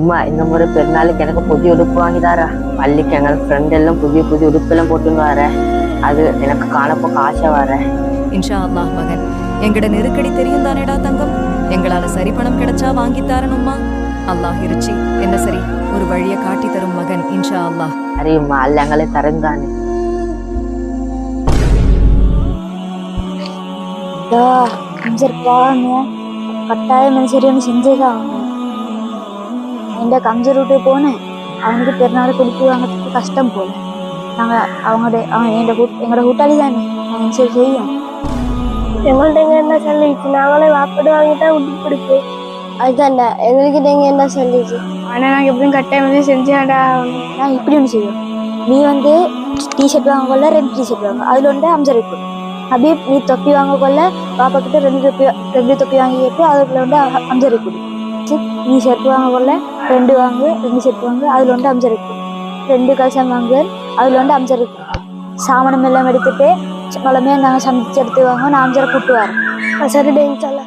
இந்த முறை பெருநாளுக்கு எனக்கு புதிய உடுப்பு வாங்கி தாரா பள்ளிக்கு எங்கள் ஃப்ரெண்ட் எல்லாம் புதிய புதிய உடுப்பெல்லாம் போட்டுன்னு வரேன் அது எனக்கு காணப்போ காசை வரேன் இன்ஷா அல்லாஹ் மகன். எங்கட நெருக்கடி தெரியும் தானேடா தங்கம்? எங்களால சரி பணம் கிடைச்சா வாங்கி தரணுமா? அல்லாஹ் இருச்சி. என்ன சரி? ஒரு வழியை காட்டி தரும் மகன் இன்ஷா அல்லாஹ். அறியுமா? அல்ல எங்களை தரந்தானே கட்டாயம் மனுஷரியம் செஞ்சேதான் எந்த கம்சர் விட்டு போனேன் அவனுக்கு பெருநாள் கொடுத்து வாங்கிறதுக்கு கஷ்டம் போல. நாங்கள் அவங்களோட அவன் எங்களோட கூட் எங்களோட கூட்டாளி தானே. நாங்கள் சரி செய்யும் எங்கள்ட்ட என்ன சொல்லிச்சு? நாங்களே வாப்படு வாங்கிட்டா விட்டு கொடுக்கு அதுதான்டா எங்களுக்கு நீங்க என்ன சொல்லிச்சு? ஆனா நாங்க எப்படியும் கட்டாயம் வந்து செஞ்சாடா. நான் இப்படி ஒன்று செய்வோம் நீ வந்து டிஷர்ட் வாங்க கொள்ள ரெண்டு டிஷர்ட் வாங்க. அதில் ஒன்று அம்சர் இருக்கும் ஹபீப் நீ தொப்பி வாங்க கொள்ள பாப்பா கிட்ட ரெண்டு தொப்பி ரெண்டு தொப்பி வாங்கி கேட்டு அதுக்குள்ள வந்து அம்சர் இருக்கும் நீ ஷர்ட் வாங்க கொள்ள ரெண்டு வாங்கு ரெண்டு ஷர்ட் வாங்கு அதில் ஒன்று அம்சர் இருக்கு. ரெண்டு கலசம் வாங்கு அதில் வந்து அம்சர் இருக்கு. சாமணம் எல்லாம் எடுத்துட்டு வளமையாக நாங்கள் சமைச்சு எடுத்து வாங்க நான் அம்சரை கூப்பிட்டு வரேன். சரி இன்ஷால்லா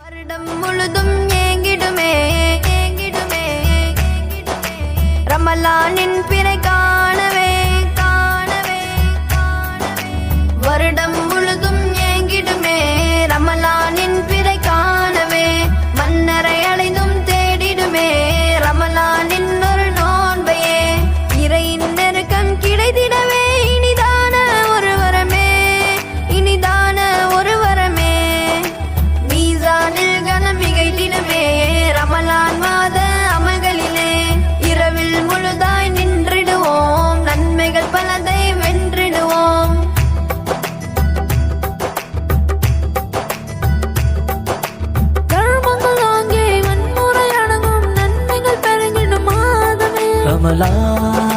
வருடம் முழுதும் ஏங்கிடுமே ஏங்கிடுமே ரமலானின் பிறை ரமலான் மாத அமல்களிலே இரவில் முழுதாய் நின்றிடுவோம். நன்மைகள் பலதை வென்றிடுவோம். தர்மங்கள் அங்கே வன்முறை அடங்கும். நன்மைகள் மாதமே. ரமலான்